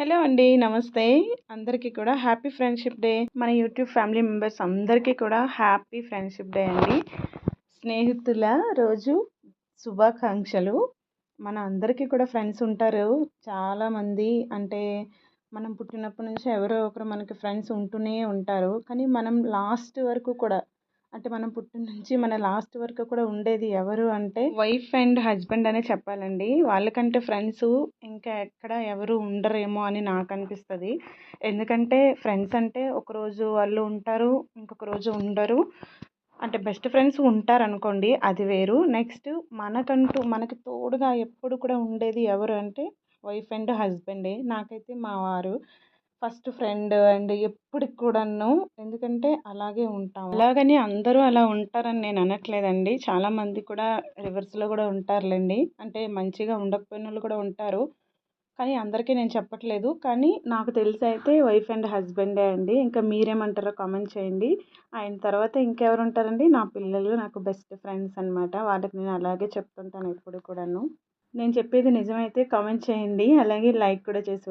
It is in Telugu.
హలో అండి నమస్తే. అందరికీ కూడా హ్యాపీ ఫ్రెండ్షిప్ డే. మన యూట్యూబ్ ఫ్యామిలీ మెంబర్స్ అందరికీ కూడా హ్యాపీ ఫ్రెండ్షిప్ డే అండి. స్నేహితుల రోజు శుభాకాంక్షలు. మన అందరికీ కూడా ఫ్రెండ్స్ ఉంటారు. చాలామంది అంటే మనం పుట్టినప్పటి నుంచి ఎవరో ఒకరు మనకి ఫ్రెండ్స్ ఉంటూనే ఉంటారు. కానీ మనం లాస్ట్ వరకు కూడా అంటే మనం పుట్టిన నుంచి మన లాస్ట్ వరకు కూడా ఉండేది ఎవరు అంటే వైఫ్ అండ్ హస్బెండ్ అనే చెప్పాలండి. వాళ్ళకంటే ఫ్రెండ్స్ ఇంకా ఎక్కడ ఎవరు ఉండరేమో అని నాకు అనిపిస్తుంది. ఎందుకంటే ఫ్రెండ్స్ అంటే ఒకరోజు వాళ్ళు ఉంటారు ఇంకొక రోజు ఉండరు. అంటే బెస్ట్ ఫ్రెండ్స్ ఉంటారు అనుకోండి అది వేరు. నెక్స్ట్ మనకంటూ మనకి తోడుగా ఎప్పుడు కూడా ఉండేది ఎవరు అంటే వైఫ్ అండ్ హస్బెండే. నాకైతే మా వారు. ఫస్ట్ ఫ్రెండ్ అండ్ ఎప్పటికి కూడాను. ఎందుకంటే అలాగే ఉంటాం అలాగని అందరూ అలా ఉంటారని నేను అనట్లేదండి. చాలామంది కూడా రివర్స్లో కూడా ఉంటారులేండి. అంటే మంచిగా ఉండకపోయిన వాళ్ళు కూడా ఉంటారు. కానీ అందరికీ నేను చెప్పట్లేదు. కానీ నాకు తెలిసి అయితే వైఫ్ అండ్ హస్బెండే అండి. ఇంకా మీరేమంటారో కామెంట్ చేయండి. ఆయన తర్వాత ఇంకెవరు ఉంటారండి? నా పిల్లలు నాకు బెస్ట్ ఫ్రెండ్స్ అనమాట వాళ్ళకి నేను అలాగే చెప్తుంటాను ఎప్పుడు కూడాను. నేను చెప్పేది నిజమైతే కామెంట్ చేయండి. అలాగే లైక్ కూడా చేసి